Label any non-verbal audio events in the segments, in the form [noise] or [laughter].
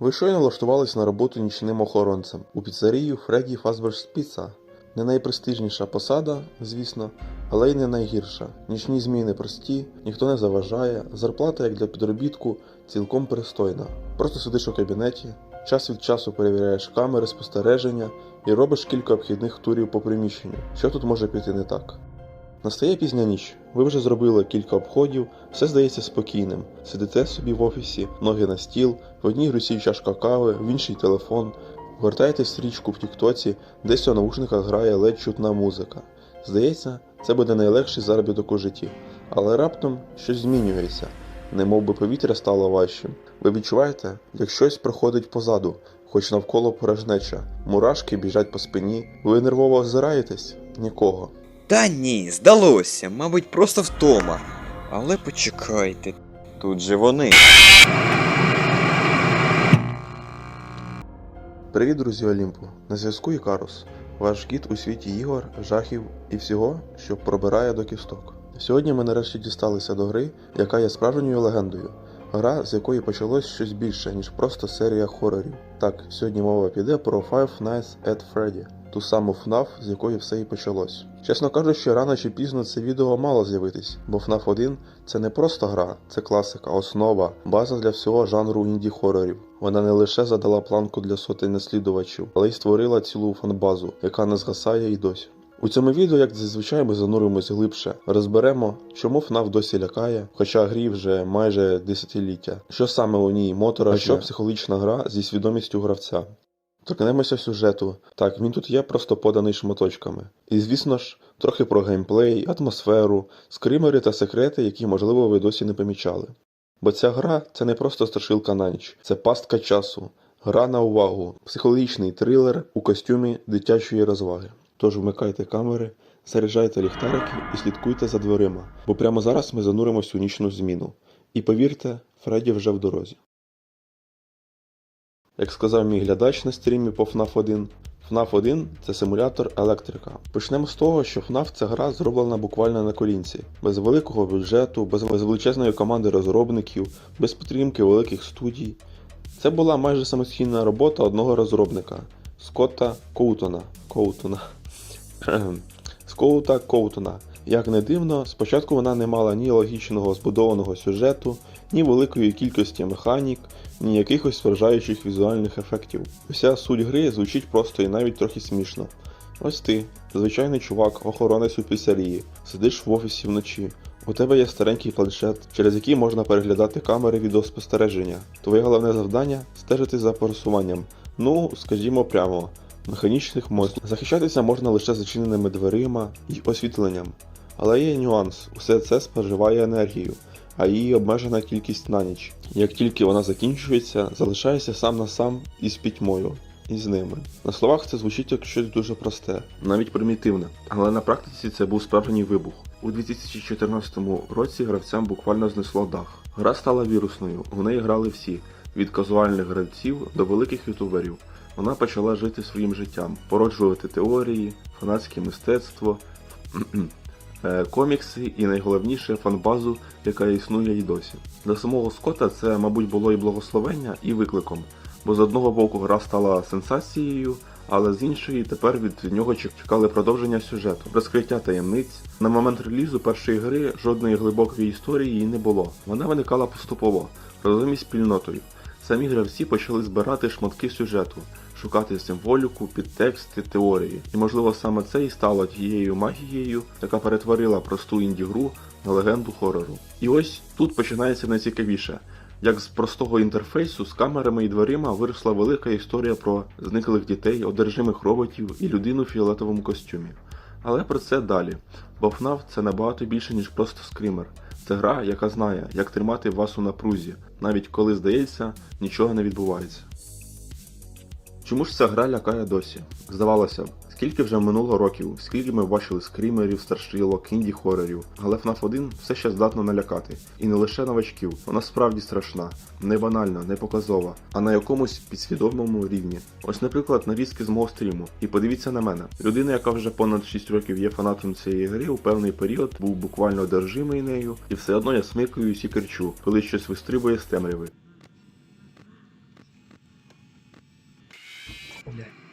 Ви щойно влаштувались на роботу нічним охоронцем у піцерію Фредді Фазберс Піца. Не найпрестижніша посада, звісно, але й не найгірша. Нічні зміни прості, ніхто не заважає, зарплата, як для підробітку, цілком пристойна. Просто сидиш у кабінеті, час від часу перевіряєш камери спостереження і робиш кілька обхідних турів по приміщенню. Що тут може піти не так? Настає пізня ніч. Ви вже зробили кілька обходів, все здається спокійним. Сидите собі в офісі, ноги на стіл, в одній руці чашка кави, в іншій телефон. Гортаєте стрічку в Тіктоці, десь у наушниках грає ледь чутна музика. Здається, це буде найлегший заробіток у житті. Але раптом щось змінюється, немов би повітря стало важчим. Ви відчуваєте, як щось проходить позаду, хоч навколо порожнеча, мурашки біжать по спині. Ви нервово озираєтесь? Нікого. Та ні, здалося, мабуть, просто втома. Але почекайте, тут же вони. Привіт, друзі Олімпу! На зв'язку Ікарус, ваш гід у світі ігор, жахів і всього, що пробирає до кісток. Сьогодні ми нарешті дісталися до гри, яка є справжньою легендою. Гра, з якої почалось щось більше, ніж просто серія хорорів. Так, сьогодні мова піде про Five Nights at Freddy, ту саму FNAF, з якої все і почалось. Чесно кажучи, рано чи пізно це відео мало з'явитись, бо FNAF 1 це не просто гра, це класика, основа, база для всього жанру інді-хорорів. Вона не лише задала планку для сотень наслідувачів, але й створила цілу фанбазу, яка не згасає і досі. У цьому відео, як зазвичай, ми зануримось глибше, розберемо, чому FNAF досі лякає, хоча грі вже майже десятиліття, що саме у ній мотора, а що психологічна гра зі свідомістю гравця. Торкнемося сюжету. Так, він тут є просто поданий шматочками. І звісно ж, трохи про геймплей, атмосферу, скримери та секрети, які, можливо, ви досі не помічали. Бо ця гра це не просто страшилка на ніч, це пастка часу, гра на увагу, психологічний трилер у костюмі дитячої розваги. Тож вмикайте камери, заряджайте ліхтарики і слідкуйте за дверима, бо прямо зараз ми зануримось у нічну зміну. І повірте, Фредді вже в дорозі. Як сказав мій глядач на стрімі по FNAF 1, FNAF 1 це симулятор електрика. Почнемо з того, що FNAF це гра зроблена буквально на колінці, без великого бюджету, без величезної команди розробників, без підтримки великих студій. Це була майже самостійна робота одного розробника Скотта Коутона. Коутона. [clears throat] Скоута Коутона. Як не дивно, спочатку вона не мала ні логічного збудованого сюжету, ні великої кількості механік, ні якихось вражаючих візуальних ефектів. Вся суть гри звучить просто і навіть трохи смішно. Ось ти, звичайний чувак, охоронець у піцерії, сидиш в офісі вночі. У тебе є старенький планшет, через який можна переглядати камери відеоспостереження. Твоє головне завдання стежити за пересуванням. Ну, скажімо прямо, механічних монстрів. Захищатися можна лише зачиненими дверима і освітленням. Але є нюанс, усе це споживає енергію, а її обмежена кількість на ніч. Як тільки вона закінчується, залишаєшся сам на сам із пітьмою. І з ними. На словах це звучить як щось дуже просте, навіть примітивне, але на практиці це був справжній вибух. У 2014 році гравцям буквально знесло дах. Гра стала вірусною, в неї грали всі, від казуальних гравців до великих ютуберів. Вона почала жити своїм життям, породжувати теорії, фанатське мистецтво, [clears throat] комікси і найголовніше фанбазу, яка існує і досі. Для самого Скотта це, мабуть, було і благословення, і викликом, бо з одного боку гра стала сенсацією, але з іншої тепер від нього чекали продовження сюжету, розкриття таємниць. На момент релізу першої гри жодної глибокої історії їй не було. Вона виникала поступово, разом із спільнотою. Самі гравці почали збирати шматки сюжету, шукати символіку, підтексти, теорії. І можливо саме це і стало тією магією, яка перетворила просту інді-гру на легенду хорору. І ось тут починається найцікавіше. Як з простого інтерфейсу з камерами і дверима виросла велика історія про зниклих дітей, одержимих роботів і людину в фіолетовому костюмі. Але про це далі, бо FNAF це набагато більше, ніж просто скример. Це гра, яка знає, як тримати вас у напрузі, навіть коли здається, нічого не відбувається. Чому ж ця гра лякає досі? Здавалося скільки вже минуло років, скільки ми бачили скримерів, старшилок, інді-хорорів, але FNAF 1 все ще здатно налякати. І не лише новачків, вона справді страшна, не банальна, не показова, а на якомусь підсвідомому рівні. Ось, наприклад, нарізки з мого стріму. І подивіться на мене. Людина, яка вже понад 6 років є фанатом цієї гри, у певний період був буквально одержимий нею, і все одно я смикаюсь і кричу, коли щось вистрибує з темряви. Блядь.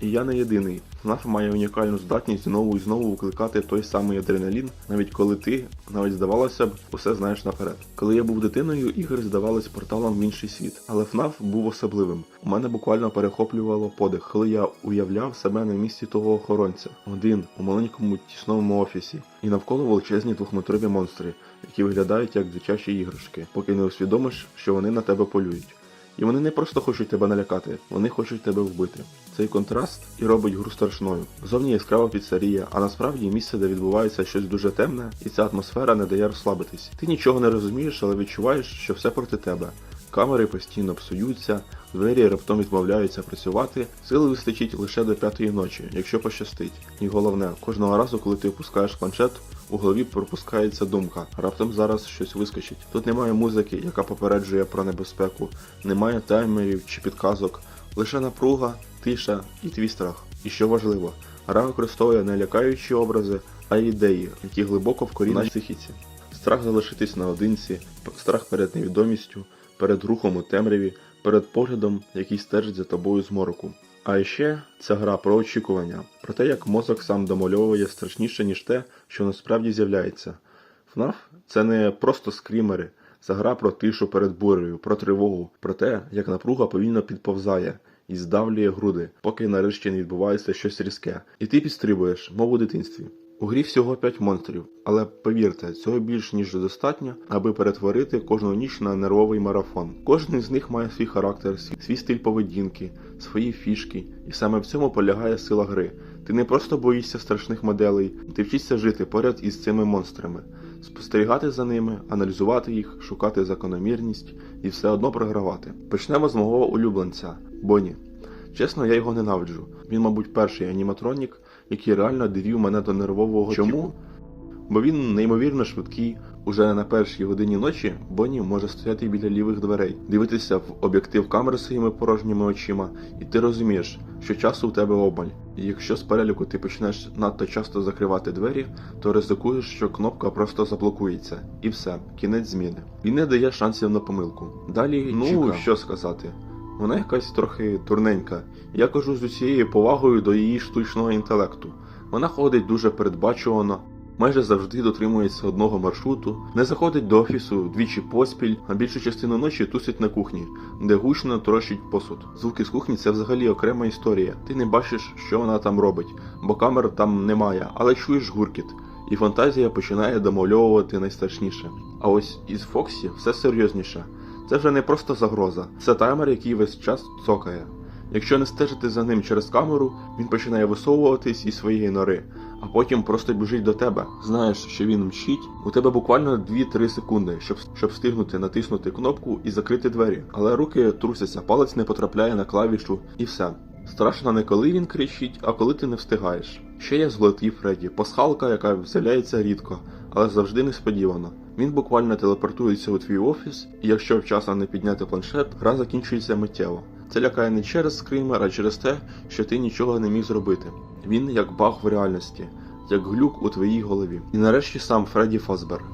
І я не єдиний. FNAF має унікальну здатність знову і знову викликати той самий адреналін, навіть коли ти, навіть здавалося б, усе знаєш наперед. Коли я був дитиною, ігри здавались порталом в інший світ, але FNAF був особливим. У мене буквально перехоплювало подих, коли я уявляв себе на місці того охоронця, один у маленькому тісному офісі, і навколо величезні двохметрові монстри, які виглядають як дитячі іграшки, поки не усвідомиш, що вони на тебе полюють. І вони не просто хочуть тебе налякати, вони хочуть тебе вбити. Цей контраст і робить гру страшною. Зовні яскрава піцерія, а насправді місце, де відбувається щось дуже темне, і ця атмосфера не дає розслабитись. Ти нічого не розумієш, але відчуваєш, що все проти тебе. Камери постійно псуються, двері раптом відмовляються працювати, сили вистачить лише до п'ятої ночі, якщо пощастить. І головне, кожного разу, коли ти опускаєш планшет, у голові пропускається думка, раптом зараз щось вискочить. Тут немає музики, яка попереджує про небезпеку, немає таймерів чи підказок, лише напруга, тиша і твій страх. І що важливо, гра використовує не лякаючі образи, а ідеї, які глибоко вкорінені в психіці. Страх залишитись наодинці, страх перед невідомістю, перед рухом у темряві, перед поглядом, який стежить за тобою з мороку. А ще ця гра про очікування, про те, як мозок сам домальовує страшніше, ніж те, що насправді з'являється. FNAF – це не просто скрімери, це гра про тишу перед бурею, про тривогу, про те, як напруга повільно підповзає і здавлює груди, поки нарешті не відбувається щось різке. І ти підстрибуєш, мов у дитинстві. У грі всього 5 монстрів, але повірте, цього більш ніж достатньо, аби перетворити кожну ніч на нервовий марафон. Кожен із них має свій характер, свій, стиль поведінки, свої фішки, і саме в цьому полягає сила гри. Ти не просто боїшся страшних моделей, ти вчишся жити поряд із цими монстрами, спостерігати за ними, аналізувати їх, шукати закономірність і все одно програвати. Почнемо з мого улюбленця Бонні. Чесно, я його ненавиджу. Він, мабуть, перший аніматронік, який реально довів мене до нервового Чому? тіпу. Бо він неймовірно швидкий. Уже на першій годині ночі Бонні може стояти біля лівих дверей, дивитися в об'єктив камери своїми порожніми очима, і ти розумієш, що часу у тебе обмаль. І якщо з переліку ти почнеш надто часто закривати двері, то ризикуєш, що кнопка просто заблокується, і все, кінець зміни. Він не дає шансів на помилку. Далі, ну Чіка. що сказати. Вона якась трохи турненька. Я кажу з усією повагою до її штучного інтелекту. Вона ходить дуже передбачувано, майже завжди дотримується одного маршруту, не заходить до офісу двічі поспіль, а більшу частину ночі тусить на кухні, де гучно трощить посуд. Звуки з кухні це взагалі окрема історія. Ти не бачиш, що вона там робить, бо камер там немає, але чуєш гуркіт. І фантазія починає домальовувати найстрашніше. А ось із Фоксі все серйозніше. Це вже не просто загроза, це таймер, який весь час цокає. Якщо не стежити за ним через камеру, він починає висовуватись із своєї нори, а потім просто біжить до тебе. Знаєш, що він мчить, у тебе буквально 2-3 секунди, щоб, щоб встигнути натиснути кнопку і закрити двері. Але руки трусяться, палець не потрапляє на клавішу і все. Страшно не коли він кричить, а коли ти не встигаєш. Ще є золотий Фредді, пасхалка, яка з'являється рідко, але завжди несподівано. Він буквально телепортується у твій офіс, і якщо вчасно не підняти планшет, гра закінчується миттєво. Це лякає не через скример, а через те, що ти нічого не міг зробити. Він як баг в реальності, як глюк у твоїй голові. І нарешті сам Фредді Фазбер.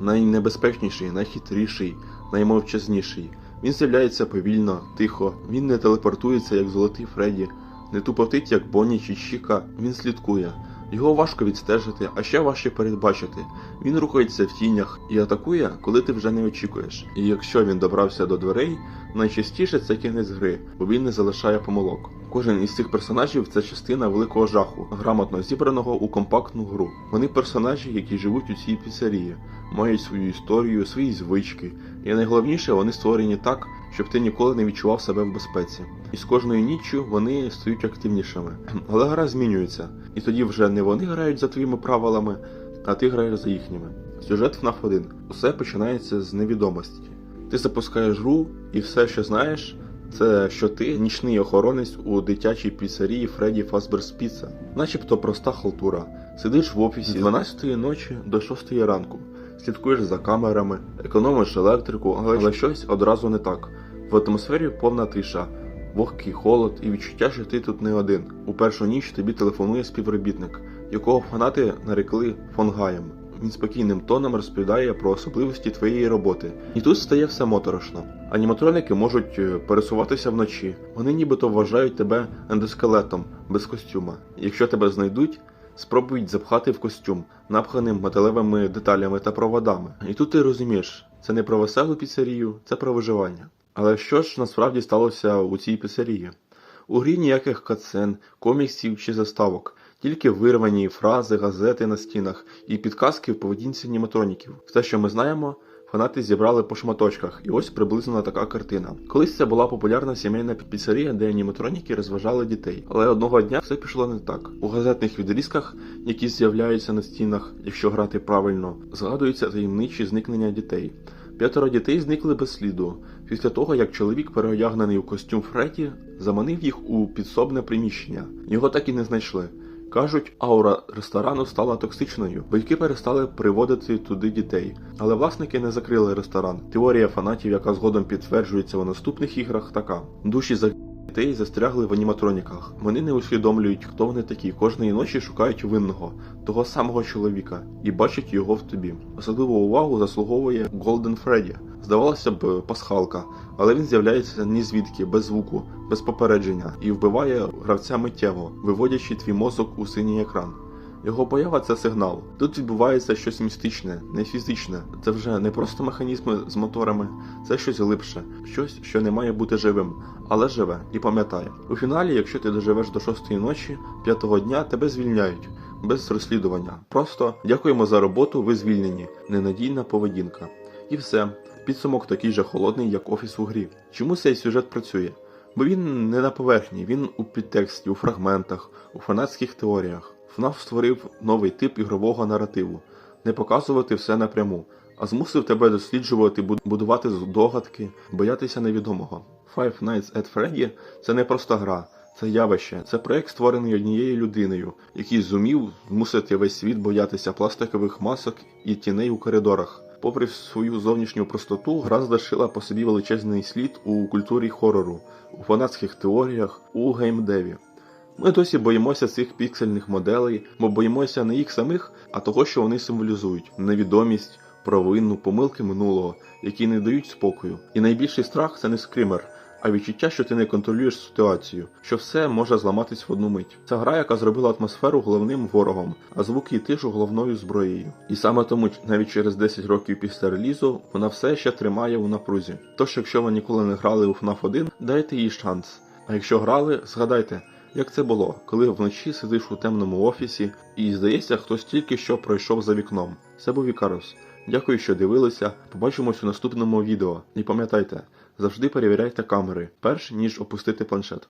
Найнебезпечніший, найхитріший, наймовчазніший. Він з'являється повільно, тихо, він не телепортується, як золотий Фредді, не тупотить, як Бонні чи Чіка, він слідкує. Його важко відстежити, а ще важче передбачити. Він рухається в тінях і атакує, коли ти вже не очікуєш. І якщо він добрався до дверей, найчастіше це кінець гри, бо він не залишає помилок. Кожен із цих персонажів це частина великого жаху, грамотно зібраного у компактну гру. Вони персонажі, які живуть у цій піцерії, мають свою історію, свої звички, і найголовніше, вони створені так, щоб ти ніколи не відчував себе в безпеці. І з кожною ніччю вони стають активнішими. [clears throat] Але гра змінюється, і тоді вже не вони грають за твоїми правилами, а ти граєш за їхніми. Сюжет FNAF 1. Усе починається з невідомості. Ти запускаєш гру, і все, що знаєш, це що ти нічний охоронець у дитячій піцерії Фредді Фазберс Піца. Начебто проста халтура. Сидиш в офісі з 12 ночі до 6 ранку, слідкуєш за камерами, економиш електрику, але щось одразу не так. В атмосфері повна тиша, вогкий холод і відчуття, що ти тут не один. У першу ніч тобі телефонує співробітник, якого фанати нарекли Фонгаєм. він спокійним тоном розповідає про особливості твоєї роботи. І тут стає все моторошно. Аніматроники можуть е, пересуватися вночі. Вони нібито вважають тебе ендоскелетом без костюма. Якщо тебе знайдуть, спробують запхати в костюм, напханим металевими деталями та проводами. І тут ти розумієш, це не про веселу піцерію, це про виживання. Але що ж насправді сталося у цій піцерії? У грі ніяких катсцен, коміксів чи заставок, тільки вирвані фрази, газети на стінах і підказки в поведінці аніматроніків. Все, що ми знаємо, фанати зібрали по шматочках, і ось приблизно така картина. Колись це була популярна сімейна піцерія, де аніматроніки розважали дітей. Але одного дня все пішло не так. У газетних відрізках, які з'являються на стінах, якщо грати правильно, згадуються таємничі зникнення дітей. П'ятеро дітей зникли без сліду після того, як чоловік, переодягнений у костюм Фреті, заманив їх у підсобне приміщення. Його так і не знайшли. Кажуть, аура ресторану стала токсичною. Батьки перестали приводити туди дітей, але власники не закрили ресторан. Теорія фанатів, яка згодом підтверджується у наступних іграх, така: душі за дітей застрягли в аніматроніках. Вони не усвідомлюють, хто вони такі. Кожної ночі шукають винного, того самого чоловіка, і бачать його в тобі. Особливу увагу заслуговує Голден Фредді. Здавалося б, пасхалка, але він з'являється ні звідки, без звуку, без попередження і вбиває гравця миттєво, виводячи твій мозок у синій екран. Його поява це сигнал. Тут відбувається щось містичне, не фізичне. Це вже не просто механізми з моторами, це щось глибше, щось, що не має бути живим, але живе і пам'ятає. У фіналі, якщо ти доживеш до шостої ночі, п'ятого дня тебе звільняють. Без розслідування. Просто дякуємо за роботу, ви звільнені. Ненадійна поведінка. І все. Підсумок такий же холодний, як офіс у грі. Чому цей сюжет працює? Бо він не на поверхні, він у підтексті, у фрагментах, у фанатських теоріях. FNAF створив новий тип ігрового наративу, не показувати все напряму, а змусив тебе досліджувати, будувати здогадки, боятися невідомого. Five Nights at Freddy – це не просто гра, це явище, це проект створений однією людиною, який зумів змусити весь світ боятися пластикових масок і тіней у коридорах. Попри свою зовнішню простоту, гра залишила по собі величезний слід у культурі хорору, у фанатських теоріях, у геймдеві. Ми досі боїмося цих піксельних моделей, бо боїмося не їх самих, а того, що вони символізують невідомість, провину, помилки минулого, які не дають спокою. І найбільший страх це не скример, а відчуття, що ти не контролюєш ситуацію, що все може зламатись в одну мить. Це гра, яка зробила атмосферу головним ворогом, а звуки і тишу головною зброєю. І саме тому, навіть через 10 років після релізу, вона все ще тримає у напрузі. Тож, якщо ви ніколи не грали у FNAF 1, дайте їй шанс. А якщо грали, згадайте, як це було, коли вночі сидиш у темному офісі і здається, хтось тільки що пройшов за вікном. Це був Ікарус. Дякую, що дивилися. Побачимось у наступному відео. І пам'ятайте, завжди перевіряйте камери, перш ніж опустити планшет.